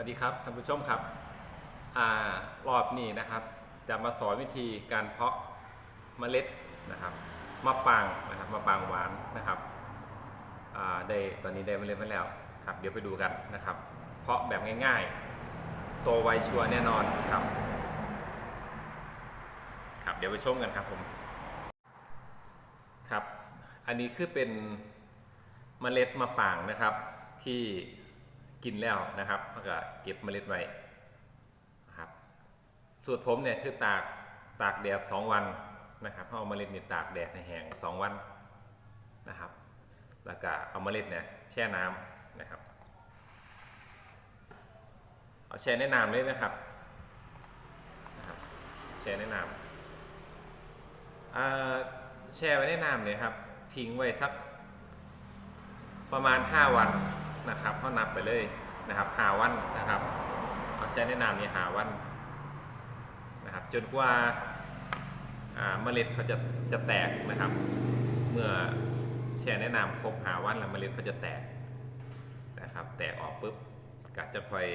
วัสดีครับท่านผู้ชมครับรอบนี้นะครับ จะมาสอนวิธีการเพาะเมล็ดนะครับมะปางนะครับมะปางหวานนะครับได้ตอนนี้ได้เมล็ดมาแล้วครับ เดี๋ยวไปดูกันนะครับ เพาะแบบง่ายๆ โตไวชัวแน่นอนครับ ครับเดี๋ยวไปชมกันครับผมครับ อันนี้คือเป็นเมล็ดมะปางนะครับที่ กินแล้วนะครับแล้วก็เก็บเมล็ดไว้นะครับสูตรผมเนี่ยคือตากตากแดด2วันนะครับเอาเมล็ดเนี่ยตากแดดในแห้ง2วันนะครับ แล้วก็เอาเมล็ดเนี่ยแช่น้ำนะครับ เอาแช่ในน้ำเลยนะครับนะครับแช่ในน้ำแช่ไว้ในน้ำเนี่ยครับทิ้งไว้สักประมาณ 5 วัน นะครับเขานับไปเลยนะครับหาวันนะครับเอาแช่ในน้ำนี่หาวันนะครับจนกว่าเมล็ดเขาจะจะแตกนะครับ เมื่อแช่ในะนำครบหาวันแล้วเมล็ดเขาจะแตกนะครับ แตกออกปุ๊บก็จะค่อย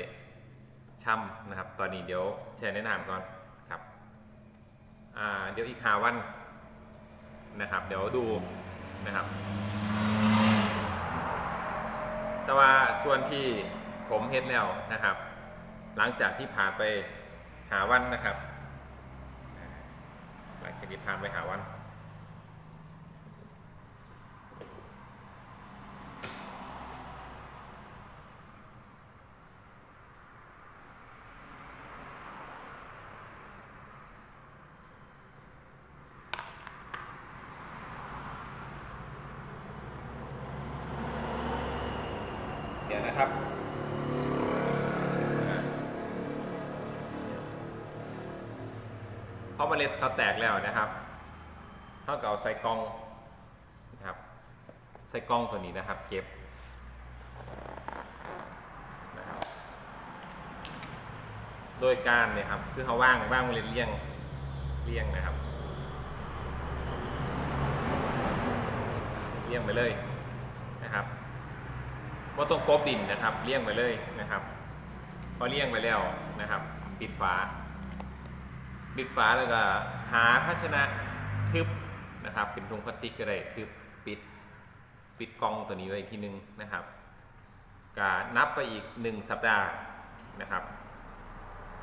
ช่ำนะครับ ตอนนี้เดี๋ยวแช่ในะนำก่อนครับเดี๋ยวอีกหาวันนะครับ เดี๋ยวดูนะครับ แต่ว่าส่วนที่ผมเฮ็ดแล้วนะครับ หลังจากที่ผ่านไปหาวันนะครับ หลังจากที่ผ่านไปหาวัน เดี๋ยวนะครับอ่าพอเมล็ดเขาแตกแล้วนะครับเขาก็เอาใส่กล่องนะครับใส่กล่องตัวนี้นะครับ เก็บนะครับโดยการเนี่ยครับคือเขาว่างว่างเมล็ดเลี้ยงเลี้ยงนะครับเลี้ยงไปเลยนะครับ ว่าต้องกบดินนะครับเลี่ยงไปเลยนะครับพอเลี่ยงไปแล้วนะครับ ปิดฝา ปิดฝาแล้วก็หาภาชนะทึบนะครับ เป็นถุงพลาสติกก็ได้ทึบปิดปิดกล่องตัวนี้ไว้อีกทีนึงนะครับก็นับไปอีก 1 สัปดาห์นะครับ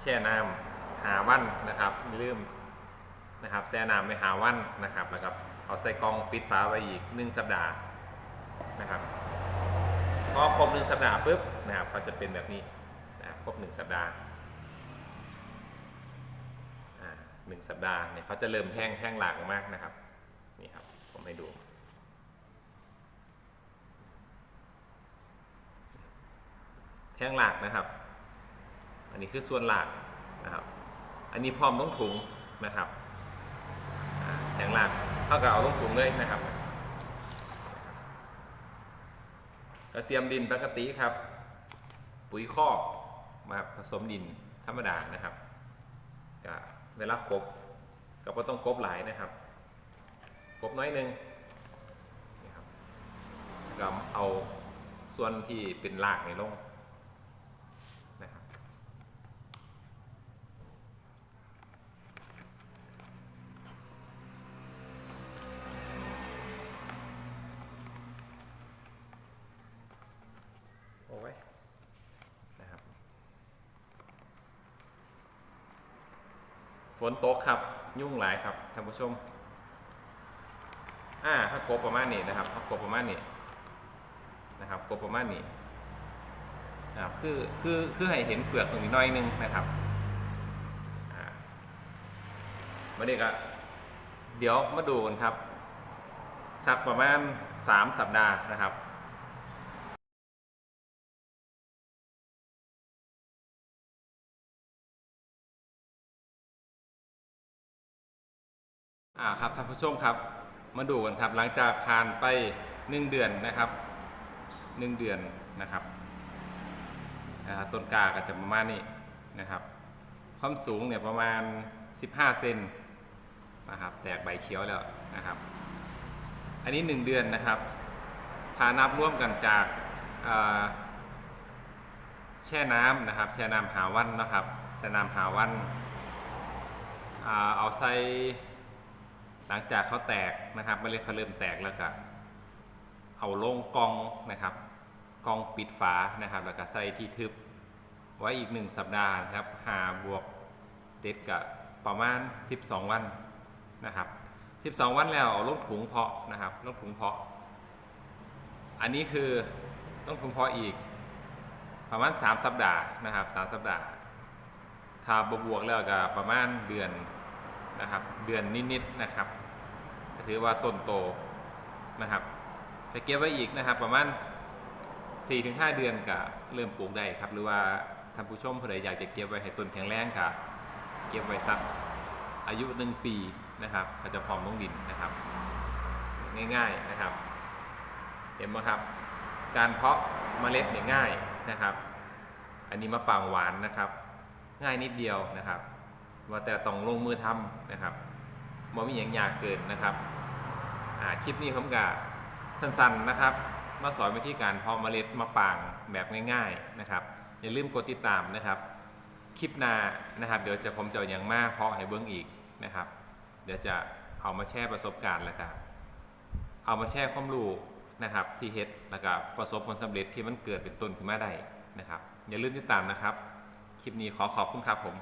แช่น้ำหาวันนะครับอย่ลืมนะครับแช่น้ำไปหาวันนะครับแล้วก็เอาใส่กล่องปิดฝาไว้อีก 1 สัปดาห์นะครับ พอครบหนึ่งสัปดาห์ปุ๊บนะครับเขาจะเป็นแบบนี้นะครบหนึ่งสัปดาห์หนึ่งสัปดาห์เนี่ยเขาจะเริ่มแห้งแห้งหลากมากนะครับนี่ครับผมให้ดูแห้งหลากนะครับ อันนี้คือส่วนหลากนะครับ อันนี้พร้อมต้องถุงนะครับแห้งหลากเท่ากับเอาต้องถุงเลยนะครับ ก็เตรียมดินปกติครับ ปุ๋ยคอกมาผสมดินธรรมดานะครับก็เวลากบก็บ่ต้องกบหลายนะครับ กบน้อยหนึงนี่ครับก็เอาส่วนที่เป็นรากในลงนะครับโอ้ยนะครับ ฝนตกครับยุ่งหลายครับท่านผู้ชมอ่าถ้ากบประมาณนี้นะครับถ้ากบประมาณนี้นะครับกบประมาณนี้นะครับคือคือคือให้เห็นเปลือกตรงนี้น้อยนึงนะครับอ่ามาเด็กอะเดี๋ยวมาดูกันครับ สักประมาณ 3 สัปดาห์นะครับ อ่าครับท่านผู้ชมครับ มาดูกันครับ หลังจากผ่านไป 1 เดือนนะครับ 1 เดือนนะครับต้นกาก็จะประมาณนี้นะครับ ความสูงเนี่ยประมาณ 15 เซนนะครับ แตกใบเขียวแล้วนะครับ อันนี้ 1 เดือนนะครับถ้านับร่วมกันจากาแช่น้ำนะครับ แช่น้ำหาวันนะครับ แช่น้ำหาวันเอาใส่ หลังจากเขาแตกนะครับเมล็ดเขาเริ่มแตกแล้วก็เอาลงกองนะครับกองปิดฝานะครับ แล้วก็ใส่ที่ทึบไว้อีกหนึ่งสัปดาห์นะครับหาบวกเด็ดกับประมาณ 12 วันนะครับ 12 วันแล้วเอาลงถุงเพาะนะครับลงถุงเพาะ อันนี้คือต้องถุงเพาะอีกประมาณ 3 สัปดาห์นะครับ 3 สัปดาห์ ถ้าบวกแล้วก็ประมาณเดือนนะครับ เดือนนิดๆนะครับ ถือว่าต้นโตนะครับจะเก็บไว้อีกนะครับ ประมาณ4-5 เดือนก็เริ่มปลูกได้ครับ หรือว่าท่านผู้ชมผู้ใดอยากจะเก็บไว้ให้ต้นแข็งแรงก็เก็บไว้สักอายุ 1 ปีนะครับเขาจะพร้อมลงดินนะครับ ง่ายๆนะครับ เห็นไหมครับ การเพาะเมล็ดเนี่ยง่ายนะครับ อันนี้มะปรางหวานนะครับ ง่ายนิดเดียวนะครับ ว่าแต่ต้องลงมือทำนะครับ บ่มีอย่างยากเกินนะครับคลิปนี้ผมกะสั้นๆนะครับ มาสอนวิธีการเพาะเมล็ดมะปางแบบง่ายๆนะครับ อย่าลืมกดติดตามนะครับ คลิปหน้านะครับ เดี๋ยวจะผมจะอย่างมากเพาะให้เบิ้งอีกนะครับ เดี๋ยวจะเอามาแชร์ประสบการณ์แล้วครับเอามาแชร์ความรู้นะครับ ที่เฮ็ดแล้วก็ประสบผลสำเร็จที่มันเกิดเป็นต้นขึ้นมาได้นะครับ อย่าลืมติดตามนะครับ คลิปนี้ขอขอบคุณครับผม